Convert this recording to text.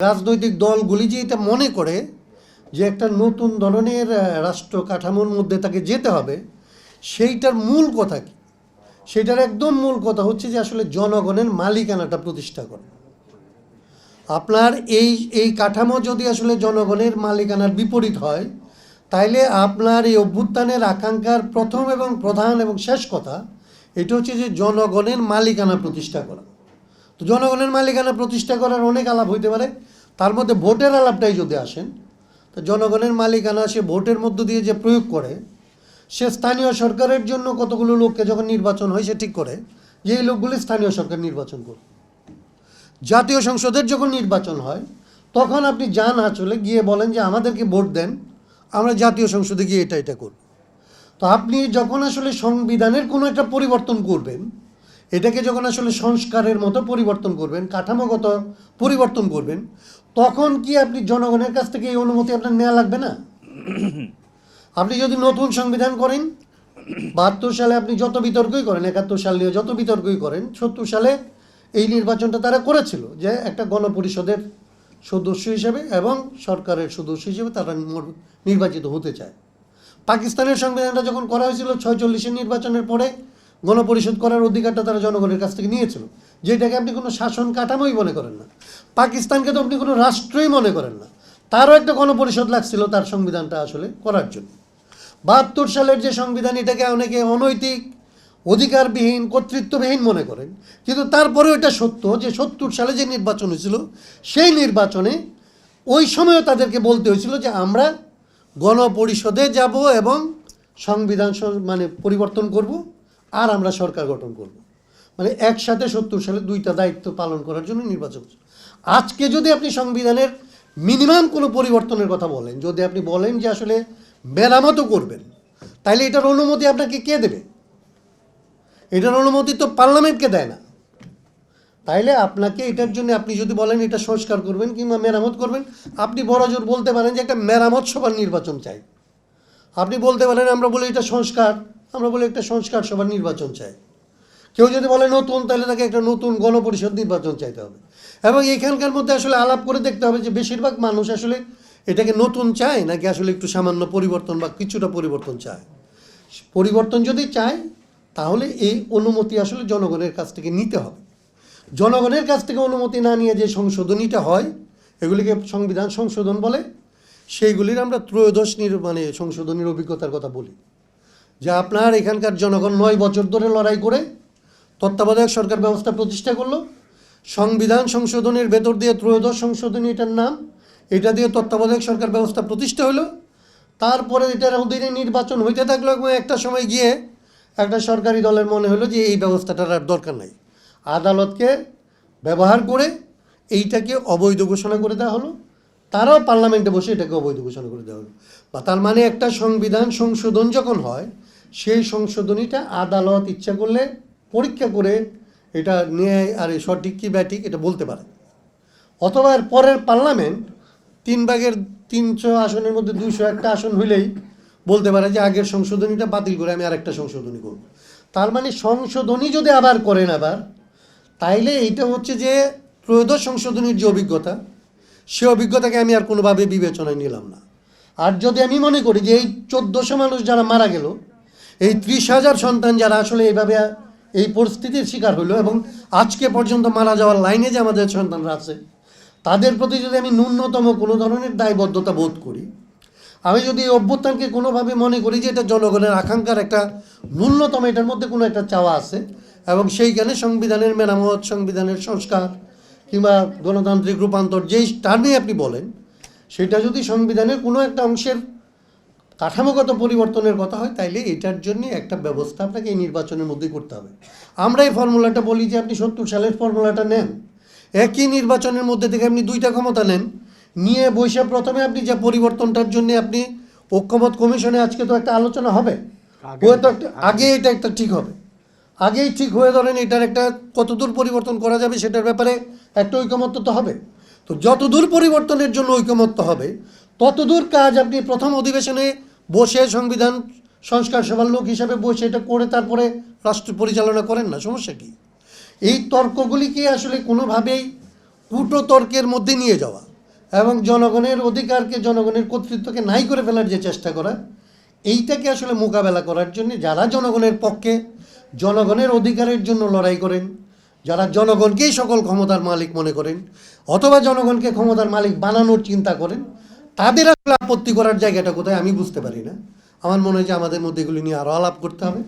রাজনৈতিক দলগুলি যে এটা মনে করে যে একটা নতুন ধরনের রাষ্ট্র কাঠামোর মধ্যে তাকে যেতে হবে, সেইটার মূল কথা কি? সেটার একদম মূল কথা হচ্ছে যে আসলে জনগণের মালিকানাটা প্রতিষ্ঠা করা। আপনার এই এই কাঠামো যদি আসলে জনগণের মালিকানার বিপরীত হয়, তাইলে আপনার এই অভ্যুত্থানের আকাঙ্ক্ষার প্রথম এবং প্রধান এবং শেষ কথা, এটা হচ্ছে যে জনগণের মালিকানা প্রতিষ্ঠা করা। তো জনগণের মালিকানা প্রতিষ্ঠা করার অনেক আলাপ হইতে পারে। তার মধ্যে ভোটের আলাপটাই যদি আসেন, তো জনগণের মালিকানা সে ভোটের মধ্য দিয়ে যে প্রয়োগ করে, সে স্থানীয় সরকারের জন্য কতগুলো লোককে যখন নির্বাচন হয় সে ঠিক করে, যে এই লোকগুলি স্থানীয় সরকার নির্বাচন করবে। জাতীয় সংসদের যখন নির্বাচন হয়, তখন আপনি যান আচলে গিয়ে বলেন যে আমাদেরকে ভোট দেন, আমরা জাতীয় সংসদে গিয়ে এটা এটা করব। তো আপনি যখন আসলে সংবিধানের কোনো একটা পরিবর্তন করবেন এটাকে যখন আসলে সংস্কারের মতো পরিবর্তন করবেন কাঠামোগত পরিবর্তন করবেন তখন কি আপনি জনগণের কাছ থেকে এই অনুমতি আপনার নেওয়া লাগবে না? আপনি যদি নতুন সংবিধান করেন বাহাত্তর সালে আপনি যত বিতর্কই করেন একাত্তর সাল নিয়ে যত বিতর্কই করেন সত্তর সালে এই নির্বাচনটা তারা করেছিল যে একটা গণপরিষদের সদস্য হিসেবে এবং সরকারের সদস্য হিসেবে তারা নির্বাচিত হতে চায়। পাকিস্তানের সংবিধানটা যখন করা হয়েছিল ছয়চল্লিশের নির্বাচনের পরে গণপরিষদ করার অধিকারটা তারা জনগণের কাছ থেকে নিয়েছিল। যেটাকে আপনি কোনো শাসন কাঠামোই মনে করেন না। পাকিস্তানকে তো আপনি কোনো রাষ্ট্রই মনে করেন না। তারও একটা গণপরিষদ লাগছিল তার সংবিধানটা আসলে করার জন্য। বাহাত্তর সালের যে সংবিধান, এটাকে অনেকে অনৈতিক, অধিকারবিহীন, কর্তৃত্ববিহীন মনে করেন। কিন্তু তারপরেও এটা সত্য যে সত্তর সালে যে নির্বাচন হয়েছিল, সেই নির্বাচনে ওই সময়ও তাদেরকে বলতে হয়েছিল যে আমরা গণপরিষদে যাব এবং সংবিধান মানে পরিবর্তন করব। আর আমরা সরকার গঠন করব। মানে একসাথে সত্তর সালে দুইটা দায়িত্ব পালন করার জন্য নির্বাচন আজকে যদি আপনি সংবিধানের মিনিমাম কোনো পরিবর্তনের কথা বলেন, যদি আপনি বলেন যে আসলে মেরামতও করবেন তাহলে এটার অনুমতি আপনাকে কে দেবে? এটার অনুমতি তো পার্লামেন্টকে দেয় না। তাইলে আপনাকে এটার জন্য আপনি যদি বলেন এটা সংস্কার করবেন কিংবা মেরামত করবেন, আপনি বড় জোর বলতে পারেন যে একটা মেরামত সভার নির্বাচন চাই। আপনি বলতে পারেন আমরা বলি এটা সংস্কার। আমরা বলি একটা সংস্কার সভার নির্বাচন চাই। কেউ যদি বলে নতুন, তাহলে তাকে একটা নতুন গণপরিষদ নির্বাচন চাইতে হবে। এবং এখানকার মধ্যে আসলে আলাপ করে দেখতে হবে যে বেশিরভাগ মানুষ আসলে এটাকে নতুন চায় নাকি আসলে একটু সামান্য পরিবর্তন বা কিছুটা পরিবর্তন চায়। পরিবর্তন যদি চায়, তাহলে এই অনুমতি আসলে জনগণের কাছ থেকে নিতে হবে। জনগণের কাছ থেকে অনুমতি না নিয়ে যে সংশোধনীটা হয়, এগুলিকে সংবিধান সংশোধন বলে, সেইগুলির আমরা ত্রয়োদশ নির মানে সংশোধনীর অভিজ্ঞতার কথা বলি। যে আপনার এখানকার জনগণ নয় বছর ধরে লড়াই করে তত্ত্বাবধায়ক সরকার ব্যবস্থা প্রতিষ্ঠা করল, সংবিধান সংশোধনের ভেতর দিয়ে ত্রয়োদশ সংশোধনী এটার নাম, এটা দিয়ে তত্ত্বাবধায়ক সরকার ব্যবস্থা প্রতিষ্ঠা হলো। তারপরে এটার অধীনে নির্বাচন হইতে থাকল এবং একটা সময় গিয়ে একটা সরকারি দলের মনে হলো যে এই ব্যবস্থাটার আর দরকার নাই। আদালতকে ব্যবহার করে এইটাকে অবৈধ ঘোষণা করে দেওয়া হলো। তারাও পার্লামেন্টে বসে এটাকে অবৈধ ঘোষণা করে দেওয়া হলো। বা তার মানে একটা সংবিধান সংশোধন যখন হয় সেই সংশোধনীটা আদালত ইচ্ছা করলে পরীক্ষা করে এটা ন্যায় আর সঠিক কি ব্যাঠিক এটা বলতে পারে। অথবা এর পরের পার্লামেন্ট তিন ভাগের তিনশো আসনের মধ্যে দুইশো একটা আসন হইলেই বলতে পারে যে আগের সংশোধনীটা বাতিল করে আমি আরেকটা সংশোধনী করব। তার মানে সংশোধনী যদি আবার করেন আবার, তাইলে এইটা হচ্ছে যে ত্রয়োদশ সংশোধনীর যে অভিজ্ঞতা, সে অভিজ্ঞতাকে আমি আর কোনোভাবে বিবেচনায় নিলাম না। আর যদি আমি মনে করি যে এই চোদ্দোশো মানুষ যারা মারা গেল এই ত্রিশ হাজার সন্তান যারা আসলে এইভাবে, এই পরিস্থিতির শিকার হলো এবং আজকে পর্যন্ত মারা যাওয়ার লাইনে যে আমাদের সন্তানরা আছে, তাদের প্রতি যদি আমি ন্যূনতম কোনো ধরনের দায়বদ্ধতা বোধ করি, আমি যদি এই অভ্যুত্থানকে কোনোভাবে মনে করি যে এটা জনগণের আকাঙ্ক্ষার একটা ন্যূনতম এটার মধ্যে কোনো একটা চাওয়া আছে এবং সেইখানে সংবিধানের মেরামত, সংবিধানের সংস্কার কিংবা গণতান্ত্রিক রূপান্তর যেই টার্মে আপনি বলেন, সেটা যদি সংবিধানের কোনো একটা অংশের কাঠামোগত পরিবর্তনের কথা হয় তাইলে এটার জন্য একটা ব্যবস্থা আপনাকে এই নির্বাচনের মধ্যেই করতে হবে। আমরা এই ফর্মুলাটা বলি যে আপনি সত্তর সালের ফর্মুলাটা নেন। একই নির্বাচনের মধ্যে থেকে আপনি দুইটা ক্ষমতা নেন। নিয়ে বৈশাখ প্রথমে আপনি যে পরিবর্তনটার জন্য আপনি ঐক্যমত কমিশনে আজকে তো একটা আলোচনা হবে। তো একটা আগে এটা একটা ঠিক হবে। আগেই ঠিক হয়ে ধরেন এটার একটা কতদূর পরিবর্তন করা যাবে সেটার ব্যাপারে একটা ঐকমত্য তো হবে। তো যতদূর পরিবর্তনের জন্য ঐকমত্য হবে ততদূর কাজ আপনি প্রথম অধিবেশনে বসে সংবিধান সংস্কার সভার লোক হিসাবে বসে এটা করে তারপরে রাষ্ট্র পরিচালনা করেন না, সমস্যা কি? এই তর্কগুলিকে আসলে কোনোভাবেই কুটো তর্কের মধ্যে নিয়ে যাওয়া এবং জনগণের অধিকারকে, জনগণের কর্তৃত্বকে নাই করে ফেলার যে চেষ্টা করা, এইটাকে আসলে মোকাবেলা করার জন্য যারা জনগণের পক্ষে, জনগণের অধিকারের জন্য লড়াই করেন, যারা জনগণকেই সকল ক্ষমতার মালিক মনে করেন, অথবা জনগণকে ক্ষমতার মালিক বানানোর চিন্তা করেন তাদের আসলে আপত্তি করার জায়গাটা কোথায় আমি বুঝতে পারি না। আমার মনে হয় যে আমাদের মধ্যে এগুলি নিয়ে আরও আলাপ করতে হবে।